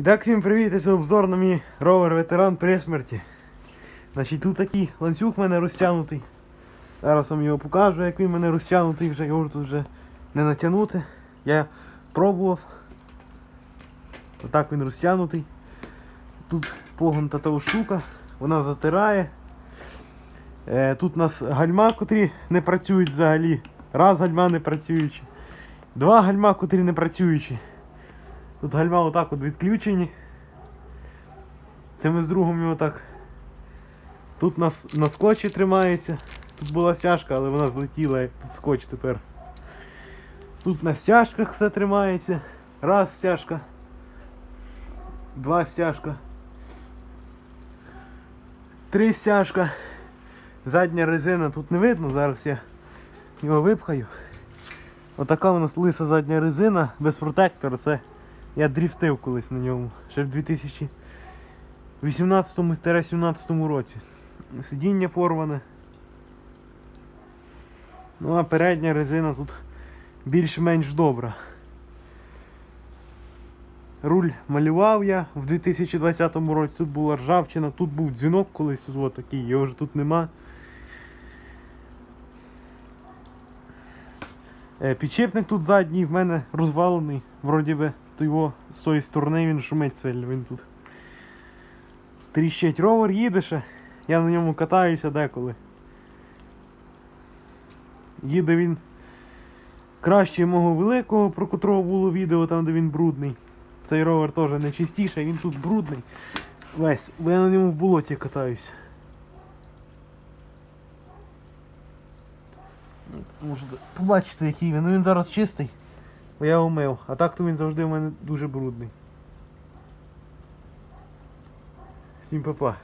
І так, всім привіт, це обзор на мій ровер ветеран при смерті. Значить, тут такий ланцюг в мене розтягнутий. Зараз вам його покажу, як він в мене розтягнутий, вже його тут вже не натягнути. Я пробував. Отак він розтягнутий. Тут погнута та штука, вона затирає. Е, тут у нас гальма, котрі не працюють взагалі. Раз гальма не працюючі. Два гальма, котрі не працюючі. Тут гальма отак от відключені. Це ми з другом його так. Тут нас на скотчі тримається. Тут була стяжка, але вона злетіла, як тут скотч тепер. Тут на стяжках все тримається. Раз стяжка. Два стяжка. Три стяжка. Задня резина тут не видно, зараз я його випхаю. Отака у нас лиса задня резина без протектора. Це я дріфтив колись на ньому. Ще в 2018-17 році. Сидіння порване. Ну а передня резина тут більш-менш добра. Руль малював я в 2020 році, тут була ржавчина, тут був дзвінок колись тут от такий, його вже тут нема. Е, Підшипник тут задній в мене розвалений, вроді би, його з тої сторони він шумить сильно, він тут. Тріщить ровер їде ще, я на ньому катаюся деколи. Їде він краще мого великого, про котрого було відео, там де він брудний. Цей ровер теж не чистіший, він тут брудний. Весь, бо я на ньому в болоті катаюсь. Можете побачити, який він. Ну він зараз чистий, я його мив. А так то він завжди у мене дуже брудний. Всім па-па.